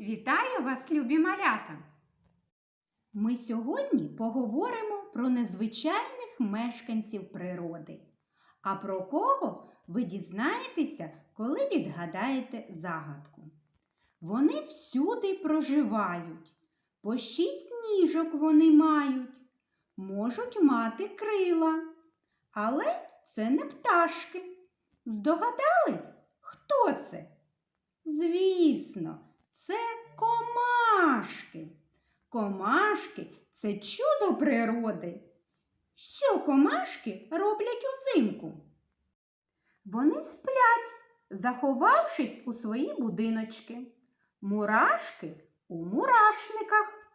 Вітаю вас, любі малята! Ми сьогодні поговоримо про незвичайних мешканців природи. А про кого ви дізнаєтеся, коли відгадаєте загадку. Вони всюди проживають, по шість ніжок вони мають, можуть мати крила, але це не пташки. Здогадались, хто це? Звісно, це комашки. Комашки це чудо природи. Що комашки роблять узимку? Вони сплять, заховавшись у свої будиночки. Мурашки у мурашниках,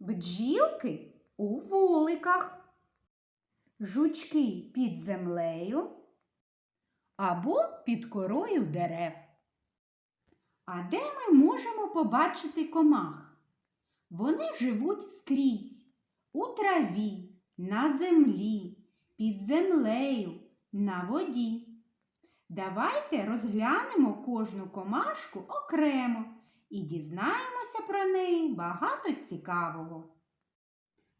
бджілки у вуликах, жучки під землею або під корою дерев. А де ми можемо побачити комах? Вони живуть скрізь, у траві, на землі, під землею, на воді. Давайте розглянемо кожну комашку окремо і дізнаємося про неї багато цікавого.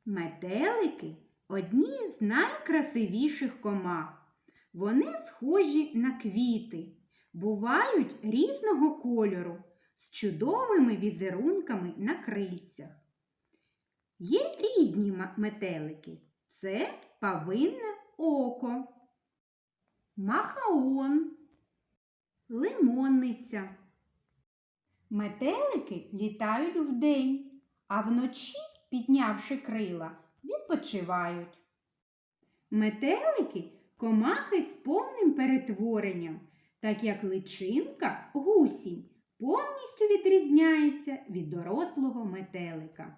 Метелики одні з найкрасивіших комах. Вони схожі на квіти бувають різного кольору з чудовими візерунками на крильцях. Є різні метелики. Це павинне око, махаон, лимонниця. Метелики літають вдень, а вночі, піднявши крила, відпочивають. Метелики комахи з повним перетворенням так як личинка гусінь повністю відрізняється від дорослого метелика.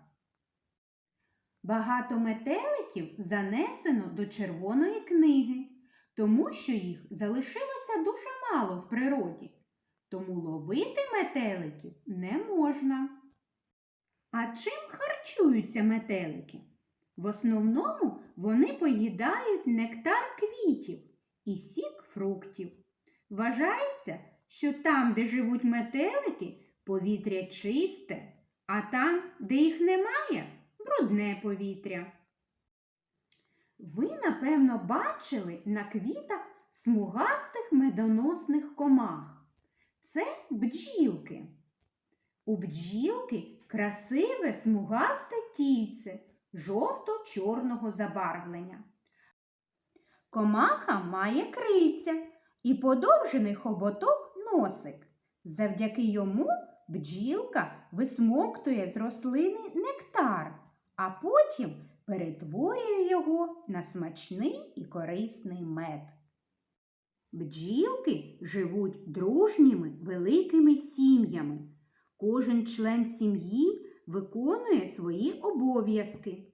Багато метеликів занесено до червоної книги, тому що їх залишилося дуже мало в природі, тому ловити метеликів не можна. А чим харчуються метелики? В основному вони поїдають нектар квітів і сік фруктів. Вважається, що там, де живуть метелики, повітря чисте, а там, де їх немає, брудне повітря. Ви, напевно, бачили на квітах смугастих медоносних комах. Це бджілки. У бджілки красиве смугасте тільце жовто-чорного забарвлення. Комаха має крильця і подовжений хоботок носик. Завдяки йому бджілка висмоктує з рослини нектар, а потім перетворює його на смачний і корисний мед. Бджілки живуть дружніми великими сім'ями. Кожен член сім'ї виконує свої обов'язки.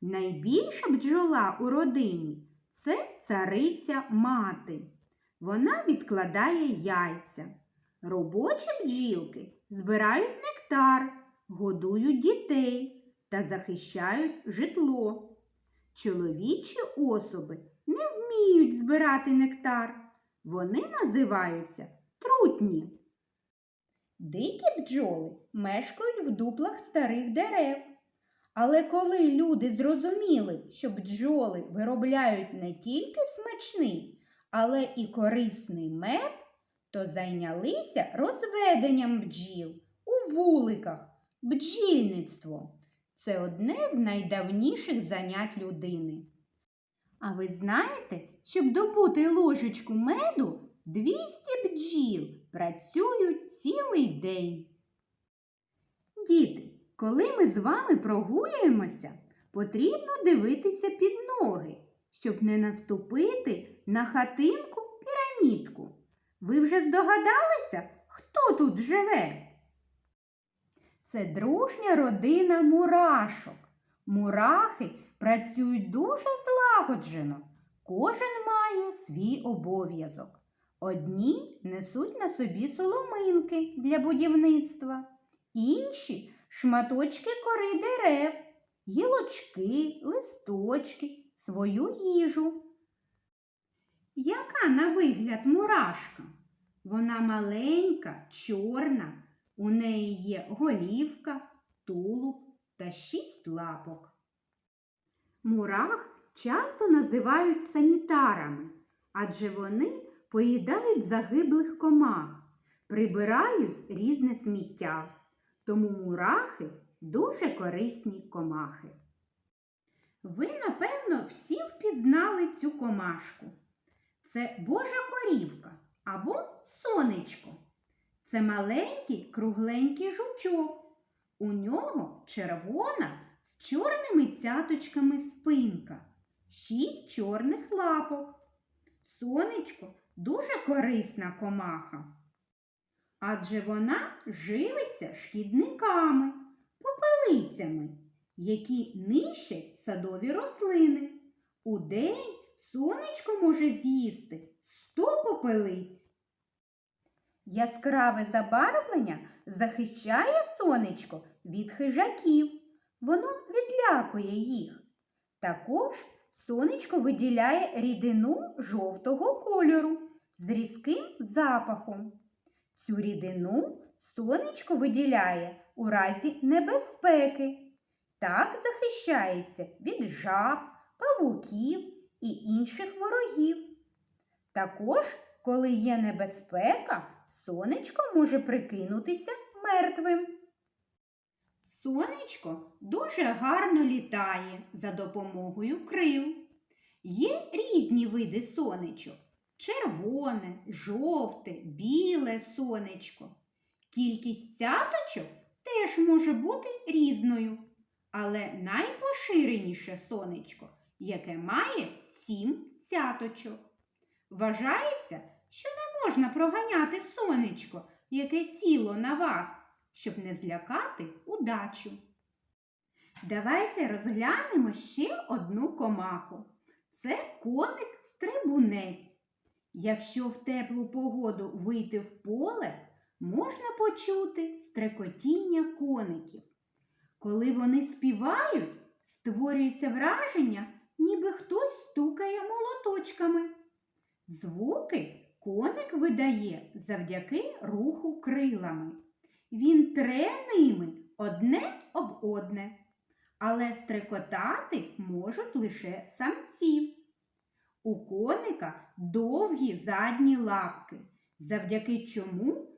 Найбільша бджола у родині це цариця мати. Вона відкладає яйця. Робочі бджілки збирають нектар, годують дітей та захищають житло. Чоловічі особи не вміють збирати нектар. Вони називаються трутні. Дикі бджоли мешкають в дуплах старих дерев. Але коли люди зрозуміли, що бджоли виробляють не тільки смачний, але і корисний мед, то зайнялися розведенням бджіл у вуликах, бджільництво. Це одне з найдавніших занять людини. А ви знаєте, щоб добути ложечку меду, 200 бджіл працюють цілий день. Діти, коли ми з вами прогулюємося, потрібно дивитися під ноги, щоб не наступити на хатинку пірамідку. Ви вже здогадалися, хто тут живе? Це дружня родина мурашок. Мурахи працюють дуже злагоджено. Кожен має свій обов'язок. Одні несуть на собі соломинки для будівництва, інші шматочки кори дерев, гілочки, листочки, свою їжу. Яка на вигляд мурашка? Вона маленька, чорна, У неї є голівка, тулуб та шість лапок. Мурах часто називають санітарами, адже вони поїдають загиблих комах, прибирають різне сміття. Тому мурахи дуже корисні комахи. Ви, напевно, всі впізнали цю комашку. Це Божа корівка або сонечко. Це маленький кругленький жучок. У нього червона з чорними цяточками спинка, шість чорних лапок. Сонечко дуже корисна комаха. Адже вона живиться шкідниками, попелицями, які нищать садові рослини. У день сонечко може з'їсти сто попелиць. Яскраве забарвлення захищає сонечко від хижаків. Воно відлякує їх. Також сонечко виділяє рідину жовтого кольору з різким запахом. Цю рідину сонечко виділяє у разі небезпеки. Так захищається від жаб, павуків і інших ворогів. Також, коли є небезпека, сонечко може прикинутися мертвим. Сонечко дуже гарно літає за допомогою крил. Є різні види сонечок червоне, жовте, біле сонечко. Кількість цяточок теж може бути різною, але найпоширеніше сонечко, яке має сім цяточок. Вважається, що не можна проганяти сонечко, яке сіло на вас, щоб не злякати удачу. Давайте розглянемо ще одну комаху. Це коник-стрибунець. Якщо в теплу погоду вийти в поле, можна почути стрекотіння коників. Коли вони співають, створюється враження, ніби хтось стукає молоточками. Звуки коник видає завдяки руху крилами. Він тре ними одне об одне, але стрекотати можуть лише самці. У коника довгі задні лапки, завдяки чому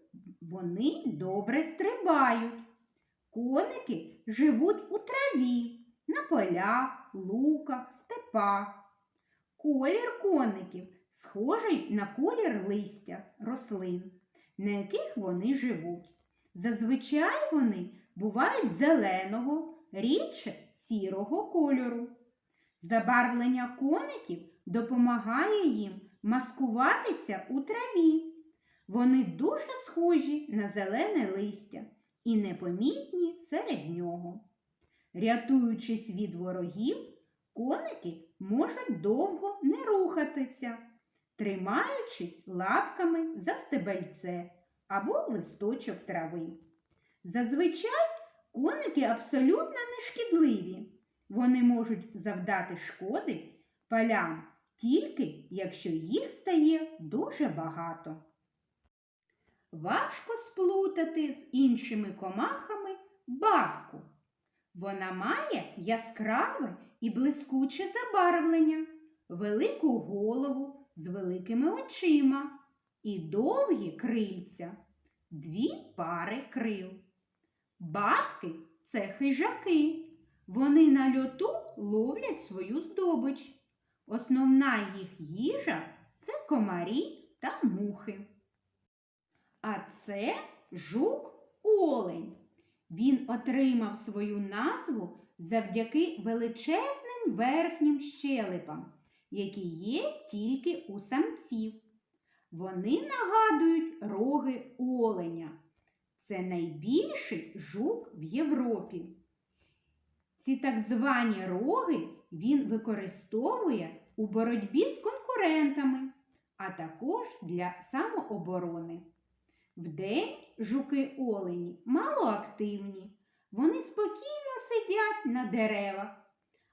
вони добре стрибають. Коники живуть у траві, на полях, луках, степах. Колір коників схожий на колір листя рослин, на яких вони живуть. Зазвичай вони бувають зеленого, рідше сірого кольору. Забарвлення коників допомагає їм маскуватися у траві. Вони дуже схожі на зелене листя і непомітні серед нього. Рятуючись від ворогів, коники можуть довго не рухатися, тримаючись лапками за стебельце або листочок трави. Зазвичай коники абсолютно не шкідливі. Вони можуть завдати шкоди полям тільки якщо їх стає дуже багато. Важко сплутати з іншими комахами бабку. Вона має яскраве і блискуче забарвлення, велику голову з великими очима і довгі крильця, дві пари крил. Бабки це хижаки. Вони на льоту ловлять свою здобич. Основна їх їжа це комарі та мухи. А це жук-олень. Він отримав свою назву завдяки величезним верхнім щелепам, які є тільки у самців. Вони нагадують роги оленя. Це найбільший жук в Європі. Ці так звані роги він використовує у боротьбі з конкурентами, а також для самооборони. Вдень жуки олені малоактивні. Вони спокійно сидять на деревах,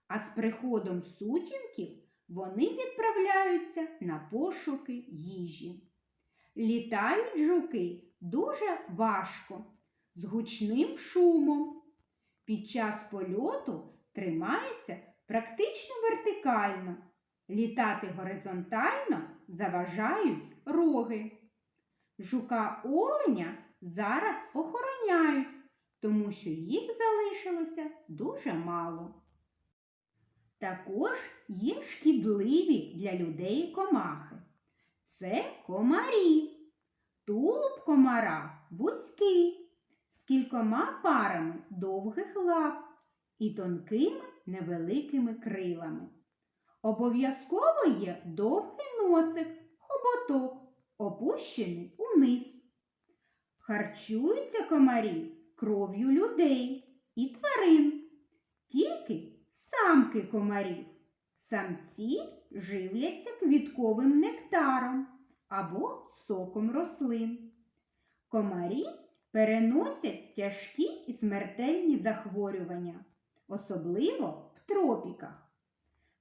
а з приходом сутінків вони відправляються на пошуки їжі. Літають жуки дуже важко. з гучним шумом. Під час польоту тримається практично вертикально. Літати горизонтально заважають роги. Жука оленя зараз охороняють, тому що їх залишилося дуже мало. Також є шкідливі для людей комахи. Це комарі. Тулуб комара вузький, з кількома парами довгих лап і тонкими невеликими крилами. Обов'язково є довгий носик, хоботок, опущений униз. Харчуються комарі кров'ю людей і тварин, тільки самки комарів. Самці живляться квітковим нектаром або соком рослин. Комарі переносять тяжкі і смертельні захворювання, особливо в тропіках.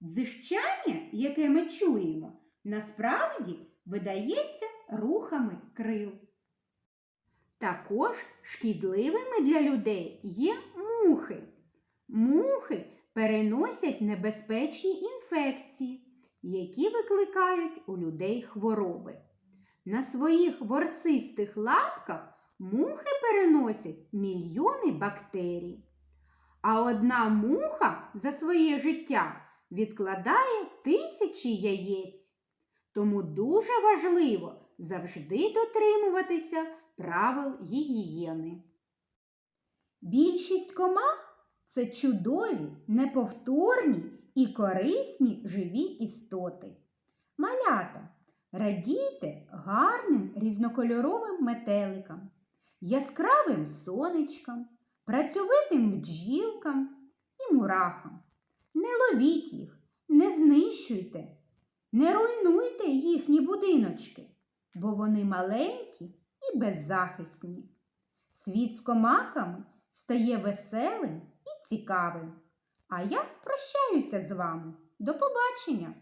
Дзижчання, яке ми чуємо, насправді видається рухами крил. Також шкідливими для людей є мухи. Мухи переносять небезпечні інфекції, які викликають у людей хвороби. На своїх ворсистих лапках мухи переносять мільйони бактерій. А одна муха за своє життя відкладає тисячі яєць. Тому дуже важливо завжди дотримуватися правил гігієни. Більшість комах це чудові, неповторні і корисні живі істоти. Малята, радійте гарним різнокольоровим метеликам, яскравим сонечкам, працьовитим бджілкам і мурахам. Не ловіть їх, не знищуйте, не руйнуйте їхні будиночки, бо вони маленькі і беззахисні. Світ з комахами стає веселим і цікавим. А я прощаюся з вами. До побачення!